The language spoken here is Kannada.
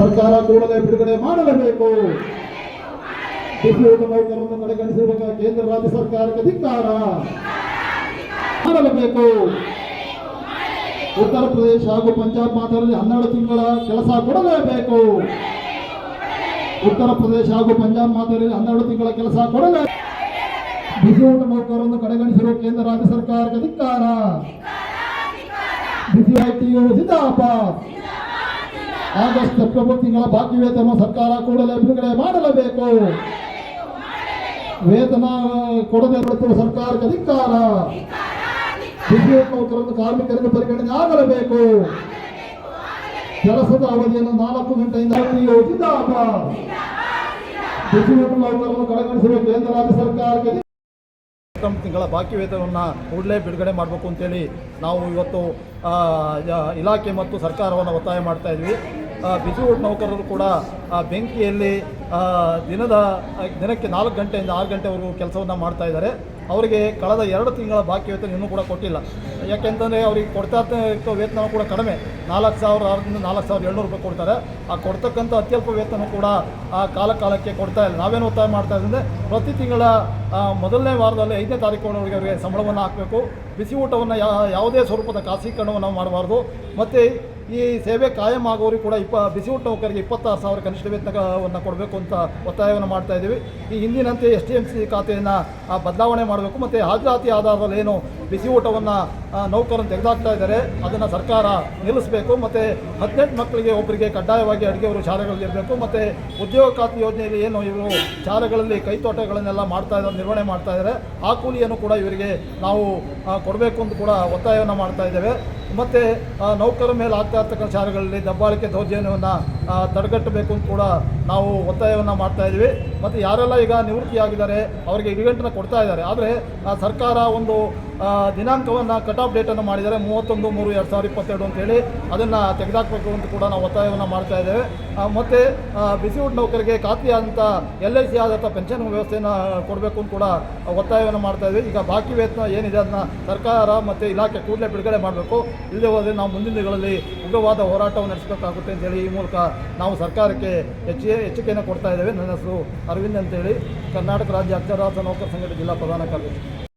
ಸರ್ಕಾರ ಕೂಡಲೇ ಬಿಡುಗಡೆ ಮಾಡಲೇಬೇಕು. ಊಟ ನೌಕರರನ್ನು ಕಡೆಗಣಿಸಿರುವ ಕೇಂದ್ರ ರಾಜ್ಯ ಸರ್ಕಾರಕ್ಕೆ ಧಿಕ್ಕಾರ. ಮಾಡಲೇಬೇಕು. ಉತ್ತರ ಪ್ರದೇಶ ಹಾಗೂ ಪಂಜಾಬ್ ಮಾತ್ರದಲ್ಲಿ ಹನ್ನೆರಡು ತಿಂಗಳ ಕೆಲಸ ಕೊಡಲೇಬೇಕು. ಉತ್ತರ ಪ್ರದೇಶ ಹಾಗೂ ಪಂಜಾಬ್ ಮಾದರಿಯಲ್ಲಿ ಹನ್ನೆರಡು ತಿಂಗಳ ಕೆಲಸ ಕೊಡಲೇ ಬಿಸಿ ಊಟ ನೌಕರರನ್ನು ಕಡೆಗಣಿಸಿರುವ ಕೇಂದ್ರ ರಾಜ್ಯ ಸರ್ಕಾರಕ್ಕೆ ಧಿಕ್ಕಾರ. ಬಿಸಿ ಐಟಿಯು ಆಗಸ್ಟ್ ಸೆಪ್ಟೆಂಬರ್ ತಿಂಗಳ ಬಾಕಿ ವೇತನ ಸರ್ಕಾರ ಕೂಡಲೇ ಬಿಡುಗಡೆ ಮಾಡಲೇಬೇಕು. ವೇತನ ಕೊಡದೆ ಬಿಡುತ್ತಿರುವ ಸರ್ಕಾರಕ್ಕೆ ಅಧಿಕಾರ. ಬಿಸಿ ಕಾರ್ಮಿಕರನ್ನು ಪರಿಗಣನೆ ಆಗಲೇಬೇಕು. ಕೆಲಸದ ಅವಧಿಯನ್ನು ನಾಲ್ಕು ಗಂಟೆಯಿಂದ ಕಡೆಗಣಿಸಿರುವ ಕೇಂದ್ರ ರಾಜ್ಯ ಸರ್ಕಾರಕ್ಕೆ ತಿಂಗಳ ಬಾಕಿ ವೇತನವನ್ನು ಕೂಡಲೇ ಬಿಡುಗಡೆ ಮಾಡಬೇಕು ಅಂತೇಳಿ ನಾವು ಇವತ್ತು ಇಲಾಖೆ ಮತ್ತು ಸರ್ಕಾರವನ್ನು ಒತ್ತಾಯ ಮಾಡ್ತಾ ಇದ್ವಿ. ಊಟ ನೌಕರರು ಕೂಡ ಆ, ಬೆಂಕಿಯಲ್ಲಿ ದಿನದ ದಿನಕ್ಕೆ ನಾಲ್ಕು ಗಂಟೆಯಿಂದ ಆರು ಗಂಟೆವರೆಗೂ ಕೆಲಸವನ್ನು ಮಾಡ್ತಾ ಇದ್ದಾರೆ. ಅವರಿಗೆ ಕಳೆದ ಎರಡು ತಿಂಗಳ ಬಾಕಿ ವೇತನ ಇನ್ನೂ ಕೂಡ ಕೊಟ್ಟಿಲ್ಲ. ಯಾಕೆಂತಂದರೆ ಅವರಿಗೆ ಕೊಡ್ತಾ ಇರ್ತಕ್ಕಂಥ ವೇತನ ಕೂಡ ಕಡಿಮೆ. ನಾಲ್ಕು ಸಾವಿರ ಆರರಿಂದ ನಾಲ್ಕು ಸಾವಿರದ ಏಳ್ನೂರು ರೂಪಾಯಿ ಕೊಡ್ತಾರೆ. ಆ ಕೊಡ್ತಕ್ಕಂಥ ಅತ್ಯಲ್ಪ ವೇತನ ಕೂಡ ಆ ಕಾಲ ಕಾಲಕ್ಕೆ ಕೊಡ್ತಾ ಇಲ್ಲ. ನಾವೇನು ಒತ್ತಾಯ ಮಾಡ್ತಾ ಇದ್ದರೆ ಪ್ರತಿ ತಿಂಗಳ ಮೊದಲನೇ ವಾರದಲ್ಲಿ ಐದನೇ ತಾರೀಕು ಅವರಿಗೆ ಸಂಬಳವನ್ನು ಹಾಕಬೇಕು. ಬಿಸಿ ಊಟವನ್ನು ಯಾವುದೇ ಸ್ವರೂಪದ ಖಾಸಗೀಕರಣವನ್ನು ಮಾಡಬಾರ್ದು. ಮತ್ತು ಈ ಸೇವೆ ಕಾಯಂ ಆಗೋರಿಗೆ ಕೂಡ ಇಪ್ಪ, ಬಿಸಿ ಊಟ ನೌಕರಿಗೆ ಇಪ್ಪತ್ತಾರು ಸಾವಿರ ಕನಿಷ್ಠ ವೇತನವನ್ನು ಕೊಡಬೇಕು ಅಂತ ಒತ್ತಾಯವನ್ನು ಮಾಡ್ತಾ ಇದ್ದೀವಿ. ಈ ಹಿಂದಿನಂತೆ ಎಸ್ ಟಿ ಎಂ ಸಿ ಖಾತೆಯನ್ನು ಬದಲಾವಣೆ ಮಾಡಬೇಕು ಮತ್ತು ಹಾಜರಾತಿ ಆಧಾರದಲ್ಲಿ ಏನು ಬಿಸಿ ಊಟವನ್ನು ನೌಕರನ್ನು ತೆಗೆದಾಕ್ತಾ ಇದ್ದಾರೆ, ಅದನ್ನು ಸರ್ಕಾರ ನಿಲ್ಲಿಸಬೇಕು ಮತ್ತು ಹದಿನೆಂಟು ಮಕ್ಕಳಿಗೆ ಒಬ್ಬರಿಗೆ ಕಡ್ಡಾಯವಾಗಿ ಅಡುಗೆಯವರು ಶಾಲೆಗಳಲ್ಲಿ ಇರಬೇಕು ಮತ್ತು ಉದ್ಯೋಗ ಖಾತೆ ಯೋಜನೆಯಲ್ಲಿ ಏನು ಇವರು ಶಾಲೆಗಳಲ್ಲಿ ಕೈತೋಟಗಳನ್ನೆಲ್ಲ ಮಾಡ್ತಾ ಇದ್ದಾರೆ, ನಿರ್ವಹಣೆ ಮಾಡ್ತಾ ಇದ್ದಾರೆ, ಆ ಕೂಲಿಯನ್ನು ಕೂಡ ಇವರಿಗೆ ನಾವು ಕೊಡಬೇಕು ಅಂತ ಕೂಡ ಒತ್ತಾಯವನ್ನು ಮಾಡ್ತಾ ಇದ್ದೇವೆ. ಮತ್ತು ನೌಕರ ಮೇಲೆ ಆಗ್ತಾ ಇರ್ತಕ್ಕಂಥ ಶಾಲೆಗಳಲ್ಲಿ ದಬ್ಬಾಳಿಕೆ ದೌರ್ಜನ್ಯವನ್ನು ತಡೆಗಟ್ಟಬೇಕು ಅಂತ ಕೂಡ ನಾವು ಒತ್ತಾಯವನ್ನು ಮಾಡ್ತಾ ಇದ್ದೀವಿ. ಮತ್ತು ಯಾರೆಲ್ಲ ಈಗ ನಿವೃತ್ತಿಯಾಗಿದ್ದಾರೆ ಅವರಿಗೆ ಇರುಗಂಟನ್ನು ಕೊಡ್ತಾ ಇದ್ದಾರೆ. ಆದರೆ ಸರ್ಕಾರ ಒಂದು ದಿನಾಂಕವನ್ನು ಕಟ್ ಆಫ್ ಡೇಟನ್ನು ಮಾಡಿದ್ದಾರೆ. ಮೂವತ್ತೊಂದು ಮೂರು ಎರಡು ಸಾವಿರದ ಇಪ್ಪತ್ತೆರಡು ಅಂತೇಳಿ ಅದನ್ನು ತೆಗೆದಾಕಬೇಕು ಅಂತ ಕೂಡ ನಾವು ಒತ್ತಾಯವನ್ನು ಮಾಡ್ತಾ ಇದ್ದೇವೆ. ಮತ್ತು ಆ, ಬಿಸಿ ಊಟ ನೌಕರಿಗೆ ಖಾತ್ರಿಯಾದಂಥ ಎಲ್ ಐ ಸಿ ಆದಂಥ ಪೆನ್ಷನ್ ವ್ಯವಸ್ಥೆಯನ್ನು ಕೊಡಬೇಕು ಅಂತ ಕೂಡ ಒತ್ತಾಯವನ್ನು ಮಾಡ್ತಾ ಇದ್ದೀವಿ. ಈಗ ಬಾಕಿ ವೇತನ ಏನಿದೆ ಅದನ್ನ ಸರ್ಕಾರ ಮತ್ತು ಇಲಾಖೆ ಕೂಡಲೇ ಬಿಡುಗಡೆ ಮಾಡಬೇಕು. ಇಲ್ಲದೆ ಹೋದರೆ ನಾವು ಮುಂದಿನ ದಿನಗಳಲ್ಲಿ ಉಗ್ರವಾದ ಹೋರಾಟವನ್ನು ನಡೆಸಬೇಕಾಗುತ್ತೆ ಅಂತೇಳಿ ಈ ಮೂಲಕ ನಾವು ಸರ್ಕಾರಕ್ಕೆ ಹೆಚ್ಚು ಎಚ್ಚರಿಕೆಯನ್ನು ಕೊಡ್ತಾ ಇದ್ದೇವೆ. ನನ್ನ ಹೆಸರು ಅರವಿಂದ್ ಅಂತೇಳಿ. ಕರ್ನಾಟಕ ರಾಜ್ಯ ಅಕ್ಷರಾರ್ಥ ನೌಕರ ಸಂಘದ ಜಿಲ್ಲಾ ಪ್ರಧಾನ ಕಾರ್ಯದರ್ಶಿ.